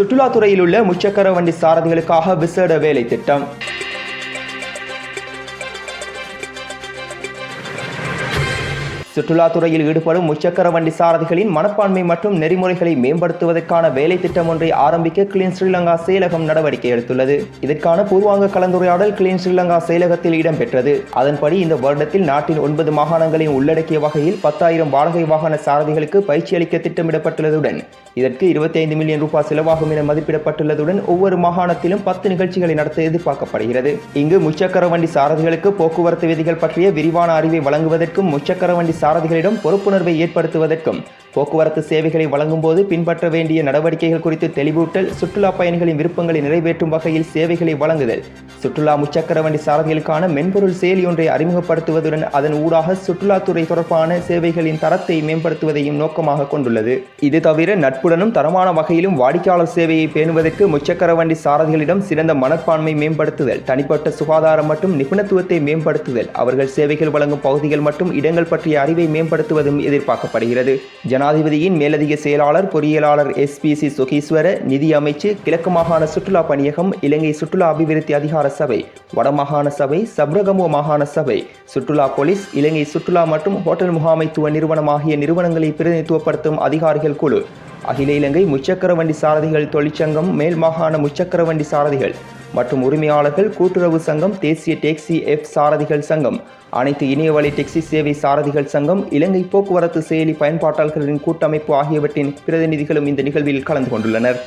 சுற்றுலாத்துறையில் உள்ள முச்சக்கர வண்டி சாரதிகளுக்காக விசேட வேலை திட்டம் சுற்றுலாத்துறையில் ஈடுபடும் முச்சக்கர வண்டி சாரதிகளின் மனப்பான்மை மற்றும் நெறிமுறைகளை மேம்படுத்துவதற்கான வேலை திட்டம் ஒன்றை ஆரம்பிக்க கிளீன் ஸ்ரீலங்கா செயலகம் நடவடிக்கை எடுத்துள்ளது. இதற்கான பூர்வாங்க கலந்துரையாடல் கிளீன் ஸ்ரீலங்கா செயலகத்தில் இடம்பெற்றது. அதன்படி இந்த வருடத்தில் நாட்டின் ஒன்பது மாகாணங்களையும் உள்ளடக்கிய வகையில் பத்தாயிரம் வாடகை வாகன சாரதிகளுக்கு பயிற்சி அளிக்க திட்டமிடப்பட்டுள்ளதுடன் இதற்கு 25 மில்லியன் ரூபாய் செலவாகும் என மதிப்பிடப்பட்டுள்ளதுடன் ஒவ்வொரு மாகாணத்திலும் பத்து நிகழ்ச்சிகளை நடத்த எதிர்பார்க்கப்படுகிறது. இங்கு முச்சக்கர வண்டி சாரதிகளுக்கு போக்குவரத்து விதிகள் பற்றிய விரிவான அறிவை வழங்குவதற்கும் முச்சக்கர வண்டி சாரதிகளிடம் பொறுப்புணர்வை ஏற்படுத்துவதற்கும் போக்குவரத்து சேவைகளை வழங்கும்போது பின்பற்ற வேண்டிய நடவடிக்கைகள் குறித்து தெளிவூட்டல் சுற்றுலா பயணிகளின் விருப்பங்களை நிறைவேற்றும் வகையில் சேவைகளை வழங்குதல். சுற்றுலா முச்சக்கர வண்டி சாரதிகளுக்கான மென்பொருள் செயலி ஒன்றை அறிமுகப்படுத்துவதுடன் அதன் ஊடாக சுற்றுலாத்துறை தொடர்பான சேவைகளின் தரத்தை மேம்படுத்துவதையும் நோக்கமாக கொண்டுள்ளது. இது தவிர நட்புடனும் தரமான வகையிலும் வாடிக்கையாளர் சேவையை பேணுவதற்கு முச்சக்கர வண்டி சாரதிகளிடம் சிறந்த மனப்பான்மை மேம்படுத்துதல் தனிப்பட்ட சுகாதாரம் மற்றும் நிபுணத்துவத்தை மேம்படுத்துதல் அவர்கள் சேவைகள் வழங்கும் பகுதிகள் மற்றும் இடங்கள் பற்றிய அறிவை மேம்படுத்துவதும் எதிர்பார்க்கப்படுகிறது. ஜனாதிபதியின் மேலதிக செயலாளர் பொறியியலாளர் எஸ்பிசி சுகீஸ்வர நிதி அமைச்சு கிழக்கு மாகாண சுற்றுலா பணியகம் இலங்கை சுற்றுலா அபிவிருத்தி அதிகார சபை வடமாகாண சபை சப்ரகமோ மாகாண சபை சுற்றுலா போலீஸ் இலங்கை சுற்றுலா மற்றும் ஹோட்டல் முகாமைத்துவ நிறுவனம் ஆகிய நிறுவனங்களை பிரதிநிதித்துவப்படுத்தும் அதிகாரிகள் குழு. அகில இலங்கை முச்சக்கர வண்டி சாரதிகள் தொழிற்சங்கம் மேல் மாகாண முச்சக்கர வண்டி சாரதிகள் மற்றும் உரிமையாளர்கள் கூட்டுறவு சங்கம் தேசிய டேக்ஸி எஃப் சாரதிகள் சங்கம் அனைத்து இணையவழி டெக்ஸி சேவை சாரதிகள் சங்கம் இலங்கை போக்குவரத்து செயலி பயன்பாட்டாளர்களின் கூட்டமைப்பு ஆகியவற்றின் பிரதிநிதிகளும் இந்த நிகழ்வில் கலந்து கொண்டுள்ளனர்.